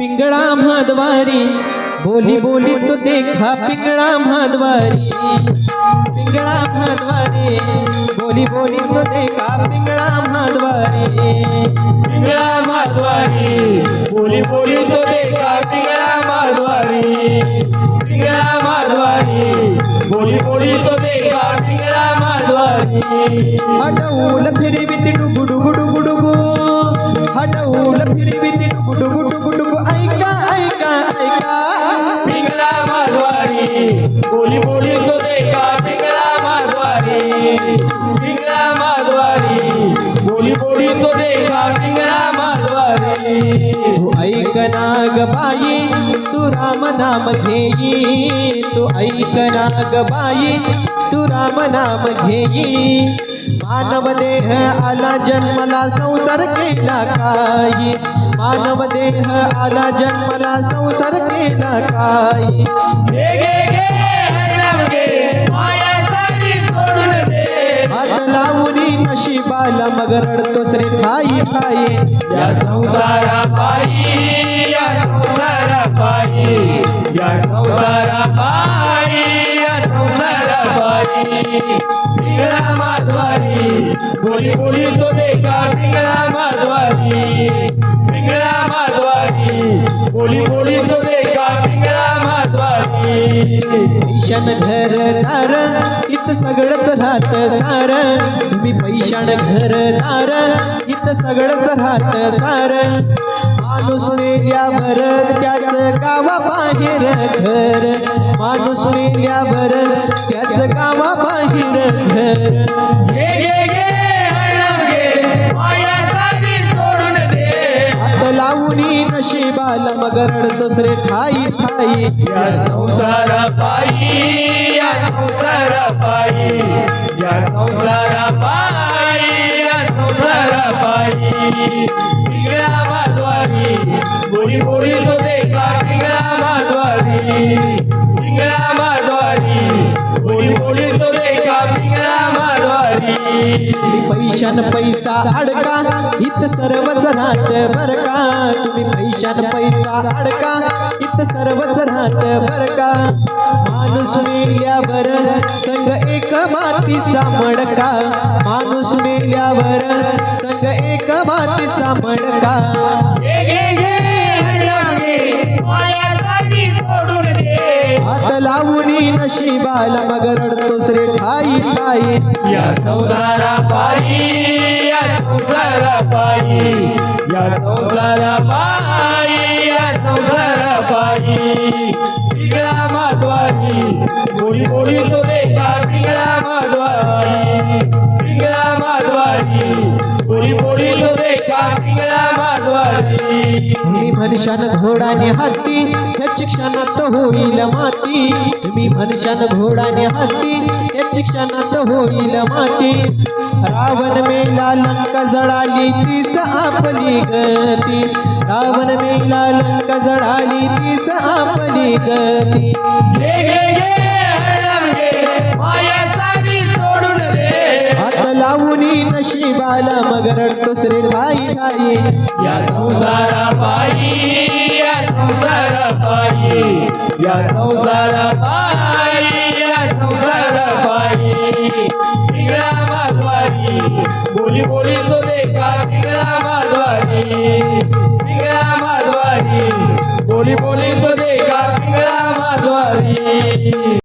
पिंगळा म्हाद्वारी. बोली बोली तो देखा पिंगळा म्हाद्वारी. पिंगळा म्हाद्वारी. बोली बोली तो देखा पिंगळा म्हाद्वारी. पिंगळा माधवारी बोली बोली तो देखा पिंगळा माधवारी पिंगळा माधवारी बोली बोली तो देखा पिंगळा माधवारी हटवूल फिरविती डुगु डुगु डुगु डुगु. हटवूल फिरविती डुगु डुगु बाई तू राम नाम घेई तू ऐक नाग बाई तू राम नाम घेई. मानव देह आला जन्मला संसार केला काही मानव देह आला जन्मला संसार केला काही हात लावणी नशिबाला मग रडतोस रे ठाई ठाई या संसारा बोली बोली तो देखा पिंगळा माधवारी पिंगळा माधवारी बोली बोली तो देखा पिंगळा माधवारी पैशान घरदार इथं सगळंच राहत सार. मी पैशान घरदार इथं सगळंच राहत सार. माणूस मेल्यावर त्याच गावा बाहेर घर. माणूस मेल्यावर त्याच गावा बाहेर घर. घे घे घे मग रडतोस रे ठाई ठाई. या संसारा पायी या संसारा पायी या संसारा पायी या संसारा पायी पिंगळा माधवारी बोली बोली तो दे तुम्ही पैशान पैसा अडका इथं सर्वच राहत बर का तुम्ही पैशान पैसा अडका इथं सर्वच राहत बर का माणूस मेल्यावर संग एक मातीचा मडका. माणूस मेल्यावर संग एक मातीचा मडका. लावणी नशिबाला मग रडतोस रे ठाई ठाई. या संसारा बाई या संसारा बाई या संसारा बाई या संसारा बाई. बिगळा माधवाई बोली बोली तो देखा बिगळा माधवाई बिगळा माधवाई तुम्ही म्हणशान घोडाने हाती याची क्षणात होईल माती. तुम्ही म्हणशान घोडाने हाती याची क्षणात होईल माती. रावण मेला लंका जळाली तीच आपली गती. रावण मेला लंका जळाली तीच आपली गती. लावणी बाला मग रडतोस रे ठाई। ठाई या संसारा पायी या संसारा पायी या संसारा पायी या संसारा पायी पिंगळा माधवारी बोली बोली तो देखा पिंगळा माधवारी पिंगळा माधवारी बोली बोली तो देखा पिंगळा माधवारी